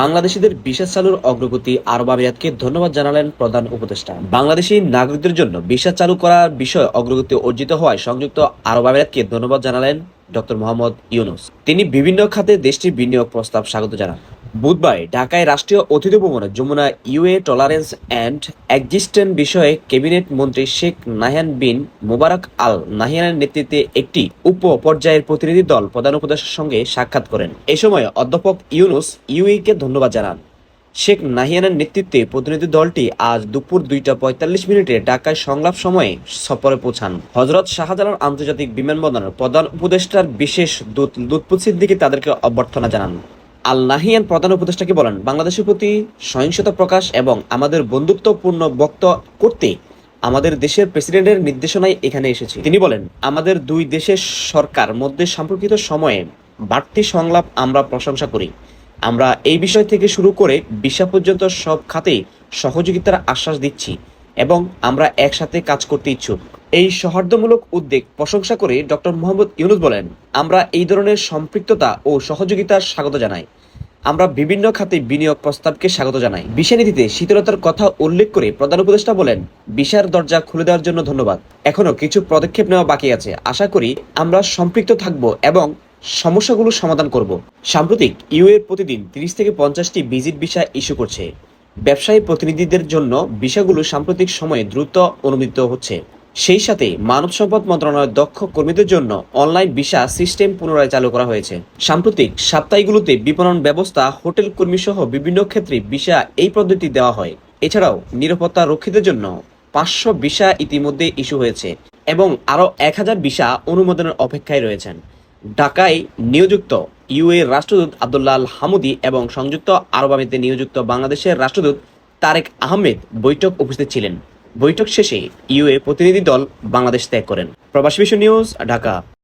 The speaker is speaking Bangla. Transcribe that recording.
বাংলাদেশিদের বিশ্বাস চালুর অগ্রগতি আরব আমিরাতকে ধন্যবাদ জানালেন প্রধান উপদেষ্টা। বাংলাদেশি নাগরিকদের জন্য বিশ্বাস চালু করার বিষয়ে অগ্রগতি অর্জিত হওয়ায় সংযুক্ত আরব আমিরাতকে ধন্যবাদ জানালেন ডক্টর মোহাম্মদ ইউনুস। তিনি বিভিন্ন খাতে দেশটির বিনিয়োগ প্রস্তাব স্বাগত জানান। বুধবার ঢাকায় রাষ্ট্রীয় অতিথি ভবনে Jamuna UAE tolerance and existent বিষয়ে ক্যাবিনেট মন্ত্রী শেখ নাহিয়ান বিন মোবারক আল নাহিয়ানের নেতৃত্বে একটি উপ পর্যায়ের প্রতিনিধি দল প্রধান উপদেষ্টার সঙ্গে সাক্ষাৎ করেন। এ সময় অধ্যাপক ইউনুস ইউএকে ধন্যবাদ জানান। শেখ নাহিয়ানের নেতৃত্বে প্রতিনিধি দলটি আজ দুপুর দুইটা পঁয়তাল্লিশ মিনিটে ঢাকায় সংলাপ সময়ে সফরে পৌঁছান। হজরত শাহজালাল আন্তর্জাতিক বিমানবন্দরের প্রধান উপদেষ্টার বিশেষ দূত লুৎফুত সিদ্দিকী তাদেরকে অভ্যর্থনা জানান। আল নাহিয়ান প্রধান উপদেষ্টাকে বলেন, বাংলাদেশের প্রতি সহিংসতা প্রকাশ এবং আমাদের বন্ধুত্বপূর্ণ বক্ত করতে আমাদের দেশের প্রেসিডেন্টের নির্দেশনায় এখানে এসেছি। তিনি বলেন, আমাদের দুই দেশের সরকার মধ্যে সম্পর্কিত সময়ে বাড়তি সংলাপ আমরা প্রশংসা করি। আমরা এই বিষয় থেকে শুরু করে বিশ্বা পর্যন্ত সব খাতেই সহযোগিতার আশ্বাস দিচ্ছি। এবং আমরা একসাথে কাজ করতে ইচ্ছুক। এই সৌহার্দ্যমূলক উদ্যোগ প্রশংসা করে ডক্টর মোহাম্মদ ইউনুস বলেন, আমরা এই ধরনের সম্পৃক্ততা ও সহযোগিতার স্বাগত জানাই। আমরা বিভিন্ন খাতে বিনিয়োগ প্রস্তাবকে স্বাগত জানাই। বিষয় নীতিতে শীতলতার কথা উল্লেখ করে প্রধান উপদেষ্টা বলেন বিশার দরজা খুলে দেওয়ার জন্য ধন্যবাদ। এখনও কিছু পদক্ষেপ নেওয়া বাকি আছে। আশা করি আমরা সম্পৃক্ত থাকব এবং সমস্যাগুলো সমাধান করব। সাম্প্রতিক ইউ এর প্রতিদিন তিরিশ থেকে পঞ্চাশটি ভিজিট ভিসা ইস্যু করছে। ব্যবসায়ী প্রতিনিধিদের জন্য ভিসাগুলো সাম্প্রতিক সময়ে দ্রুত অনুমোদিত হচ্ছে। সেই সাথে মানব সম্পদ মন্ত্রণালয়ের দক্ষ কর্মীদের জন্য অনলাইন ভিসা সিস্টেম পুনরায় চালু করা হয়েছে। সাম্প্রতিক সাপ্তাহিকগুলোতে বিপণন ব্যবস্থা, হোটেল কর্মী সহ বিভিন্ন ক্ষেত্রে ভিসা এই পদ্ধতি দেওয়া হয়। এছাড়াও নিরাপত্তা রক্ষীদের জন্য পাঁচশো ভিসা ইতিমধ্যে ইস্যু হয়েছে এবং আরও এক হাজার ভিসা অনুমোদনের অপেক্ষায় রয়েছেন। ঢাকায় নিয়োজিত ইউএ রাষ্ট্রদূত আবদুল্লাহ আল হামুদি এবং সংযুক্ত আরব আমিরাতে নিয়োজিত বাংলাদেশের রাষ্ট্রদূত তারেক আহমেদ বৈঠক উপস্থিত ছিলেন। বৈঠক শেষে ইউএ প্রতিনিধি দল বাংলাদেশ ত্যাগ করেন। প্রবাসী বিশ্ব নিউজ, ঢাকা।